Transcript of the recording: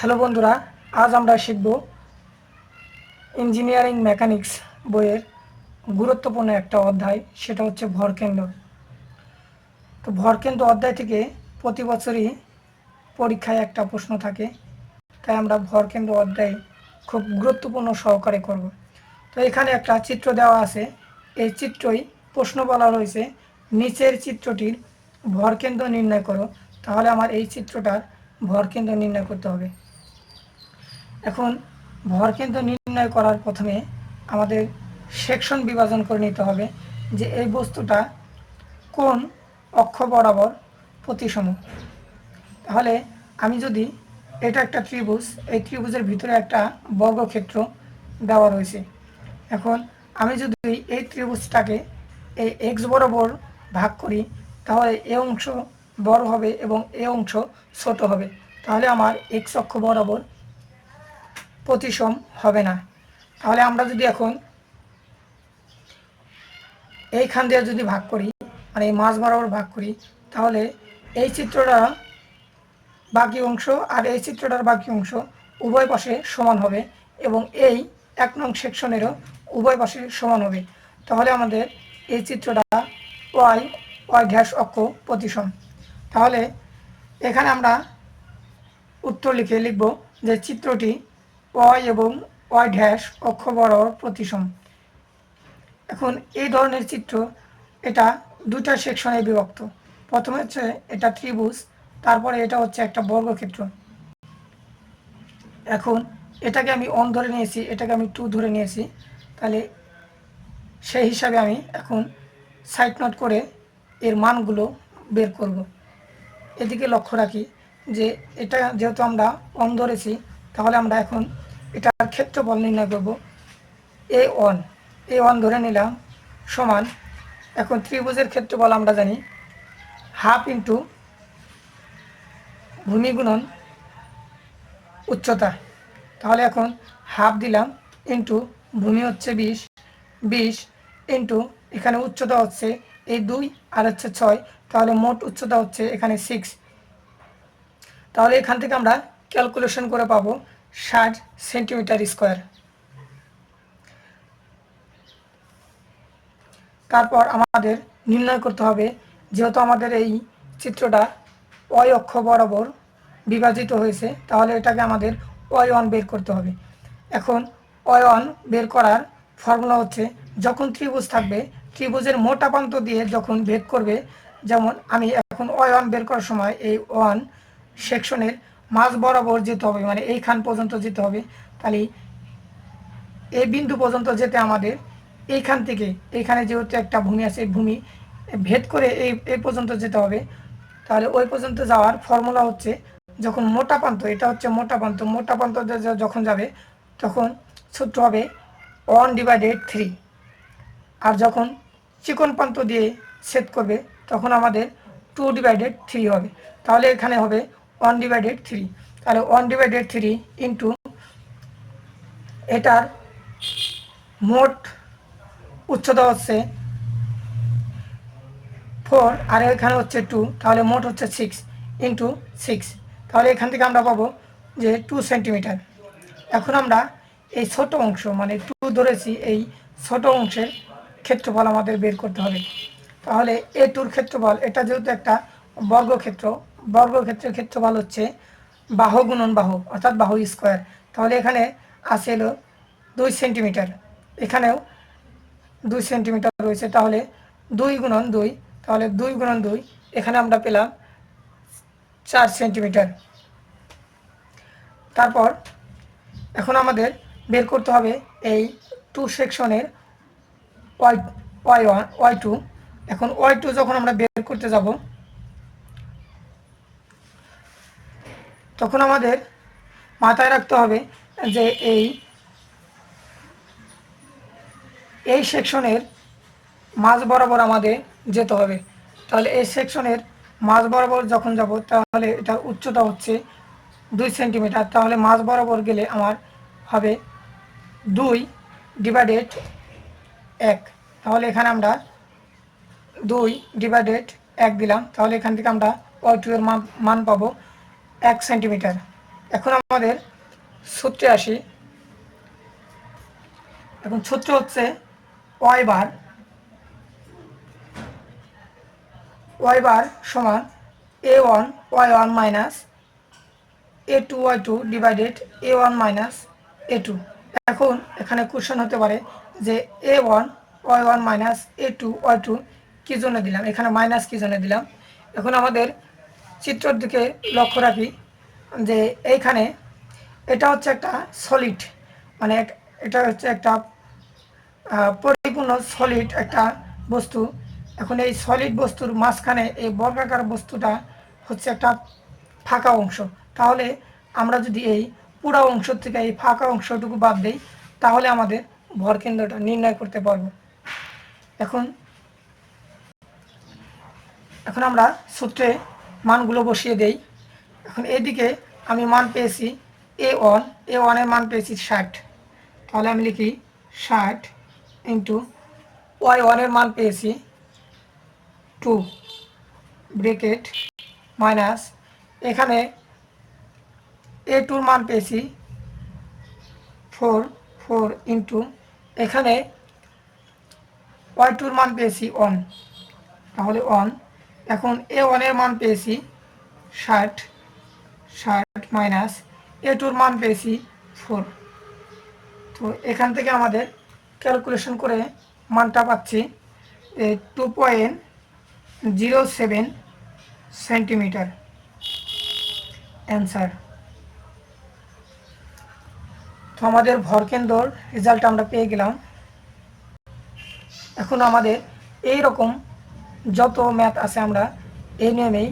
Hello বন্ধুরা, আজ আমরা শিখব ইঞ্জিনিয়ারিং মেকানিক্স বইয়ের গুরুত্বপূর্ণ একটা অধ্যায়, সেটা হচ্ছে ভরকেন্দ্র। তো ভরকেন্দ্র অধ্যায় থেকে প্রতি বছরই পরীক্ষায় একটা প্রশ্ন থাকে, তাই আমরা ভরকেন্দ্র অধ্যায় খুব গুরুত্বপূর্ণ সহকারে করব। তো এখানে একটা চিত্র দেওয়া আছে, এই চিত্রই প্রশ্ন বলা রয়েছে, নিচের চিত্রটির ভরকেন্দ্র নির্ণয় করো, তাহলে আমার এই চিত্রটার ভরকেন্দ্র নির্ণয় করতে হবে। এখন ভরকেন্দ্র নির্ণয় করার প্রথমে আমাদের সেকশন বিভাজন করে নিতে হবে যে এই বস্তুটা কোন অক্ষ বরাবর প্রতিসম। তাহলে আমি যদি এটা একটা ত্রিভুজ, এই ত্রিভুজের ভিতরে একটা বর্গক্ষেত্র দেওয়া রয়েছে। এখন আমি যদি এই ত্রিভুজটাকে এই এক্স বরাবর ভাগ করি, তাহলে এ অংশ বড় হবে এবং এ অংশ ছোট হবে। তাহলে আমার এক্স অক্ষ বরাবর প্রতিসম হবে না। তাহলে আমরা যদি এখন এইখান দিয়ে যদি ভাগ করি মানে এই মাছ বরাবর ভাগ করি, তাহলে এই চিত্রটা বাকি অংশ আর এই চিত্রটার বাকি অংশ উভয় পাশে সমান হবে এবং এই এক নং সেকশনেরও উভয় পাশে সমান হবে। তাহলে আমাদের এই চিত্রটা ওয়াই ওয়াই ড্যাশ অক্ষ প্রতিসম। তাহলে এখানে আমরা উত্তর লিখে লিখব যে চিত্রটি ওয়াই এবং ওয়াই ড্যাশ অক্ষ বরাবর প্রতিসম। এখন এই ধরনের চিত্র এটা দুটা সেকশনে বিভক্ত। প্রথমে হচ্ছে এটা ত্রিভুজ, তারপরে এটা হচ্ছে একটা বর্গক্ষেত্র। এখন এটাকে আমি অন ধরে নিয়েছি, এটাকে আমি টু ধরে নিয়েছি। তাহলে সেই হিসাবে আমি এখন সাইড নোট করে এর মানগুলো বের করব। এদিকে লক্ষ্য রাখি যে এটা যেহেতু আমরা অন ধরেছি তাহলে আমরা এখন এটার ক্ষেত্রফল নির্ণয় করব। এ ওয়ান এ ওয়ান ধরে নিলাম সমান এখন ত্রিভুজের ক্ষেত্রফল আমরা জানি হাফ ইন্টু ভূমি গুণন উচ্চতা। তাহলে এখন হাফ দিলাম ইন্টু ভূমি হচ্ছে বিশ বিশ ইন্টু এখানে উচ্চতা হচ্ছে এই দুই আর হচ্ছে ছয়, তাহলে মোট উচ্চতা হচ্ছে এখানে সিক্স তাহলে এখান থেকে আমরা ক্যালকুলেশন করে পাবো ষাট সেন্টিমিটার স্কোয়ার। তারপর আমাদের নির্ণয় করতে হবে, যেহেতু আমাদের এই চিত্রটা অয় অক্ষ বরাবর বিভাজিত হয়েছে, তাহলে এটাকে আমাদের অয় ওয়ান বের করতে হবে। এখন অয় ওয়ান বের করার ফর্মুলা হচ্ছে, যখন ত্রিভুজ থাকবে, ত্রিভুজের মোটা প্রান্ত দিয়ে যখন ভেদ করবে, যেমন আমি এখন অয় ওয়ান বের করার সময় এই ওয়ান সেকশনের মাঝ বরাবর যেতে হবে মানে এইখান পর্যন্ত যেতে হবে। তাহলে এই বিন্দু পর্যন্ত যেতে আমাদের এইখান থেকে, এইখানে যেহেতু একটা ভূমি আছে ভূমি ভেদ করে এই এই পর্যন্ত যেতে হবে। তাহলে ওই পর্যন্ত যাওয়ার ফর্মুলা হচ্ছে যখন মোটা প্রান্ত, এটা হচ্ছে মোটা প্রান্ত মোটা প্রান্ত যখন যাবে তখন সূত্র হবে ওয়ান ডিভাইডেড থ্রি। আর যখন চিকন প্রান্ত দিয়ে সেট করবে তখন আমাদের টু ডিভাইডেড থ্রি হবে। তাহলে এখানে হবে ওয়ান ডিভাইডেড থ্রি তাহলে ওয়ান ডিভাইডেড থ্রি ইন্টু এটার মোট উচ্চতা হচ্ছে ফোর আর এখানে হচ্ছে টু তাহলে মোট হচ্ছে সিক্স ইন্টু সিক্স তাহলে এখান থেকে আমরা পাবো যে টু সেন্টিমিটার এখন আমরা এই ছোট অংশ মানে টু ধরেছি, এই ছোট অংশের ক্ষেত্রফল আমাদের বের করতে হবে। তাহলে এ টুর ক্ষেত্রফল, এটা যেহেতু একটা বর্গক্ষেত্র বর্গক্ষেত্রের ক্ষেত্রফল হচ্ছে বাহু গুণন বাহু, অর্থাৎ বাহু স্কোয়ার। তাহলে এখানে আছে এলো দুই সেন্টিমিটার। এখানেও দুই সেন্টিমিটার রয়েছে, তাহলে দুই গুণন দুই, তাহলে দুই গুণন দুই, এখানে আমরা পেলাম চার সেন্টিমিটার। তারপর এখন আমাদের বের করতে হবে এই টু সেকশনের Y Y one Y two এখন ওয়াই টু যখন আমরা বের করতে যাব তখন আমাদের মাথায় রাখতে হবে যে এই এই সেকশনের মাঝ বরাবর আমাদের যেতে হবে। তাহলে এই সেকশনের মাঝ বরাবর যখন যাব, তাহলে এটার উচ্চতা হচ্ছে দুই সেন্টিমিটার। তাহলে মাঝ বরাবর গেলে আমার হবে দুই ডিভাইডেড এক। তাহলে এখানে আমরা দুই ডিভাইডেড এক দিলাম। তাহলে এখান থেকে আমরা ওয়াই টু এর মান মান পাবো এক সেন্টিমিটার। এখন আমাদের সূত্রে আসি। এখন সূত্র হচ্ছে ওয়াই বার ওয়াই বার সমান A one Y one minus A two Y two divided A one minus A two এখন এখানে কোশ্চেন হতে পারে যে A one Y one minus A two Y two কী জন্য দিলাম? এখানে মাইনাস কী জন্য দিলাম? এখন আমাদের চিত্রের দিকে লক্ষ্য রাখি যে এইখানে এটা হচ্ছে একটা সলিড মানে এটা হচ্ছে একটা পরিপূর্ণ সলিড একটা বস্তু। এখন এই সলিড বস্তুর মাঝখানে এই বর্গাকার বস্তুটা হচ্ছে একটা ফাঁকা অংশ। তাহলে আমরা যদি এই পুরা অংশ থেকে এই ফাঁকা অংশটুকু বাদ দিই, তাহলে আমাদের ভরকেন্দ্রটা নির্ণয় করতে পারব। এখন এখন আমরা সূত্রে মানগুলো বসিয়ে দেই। এখন এদিকে আমি মান পেয়েছি এ ওয়ান, এ ওয়ানের মান পেয়েছি ষাট। তাহলে আমি লিখি ষাট ইন্টু ওয়াই ওয়ানের মান পেয়েছি টু ব্রেকেট মাইনাস। এখানে এ টুর মান পেয়েছি ফোর ফোর ইন্টু। এখানে ওয়াই টুর মান পেয়েছি ওয়ান। তাহলে ওয়ান এখন এ ওয়ানের মান পেয়েছি ষাট ষাট মাইনাস এ টুর মান পেয়েছি ফোর তো এখান থেকে আমাদের ক্যালকুলেশন করে মানটা পাচ্ছি two point zero seven centimetre answer তো আমাদের ভরকেন্দ্রর রেজাল্ট আমরা পেয়ে গেলাম। এখন আমাদের এই রকম যত ম্যাথ আছে আমরা এই নিয়মেই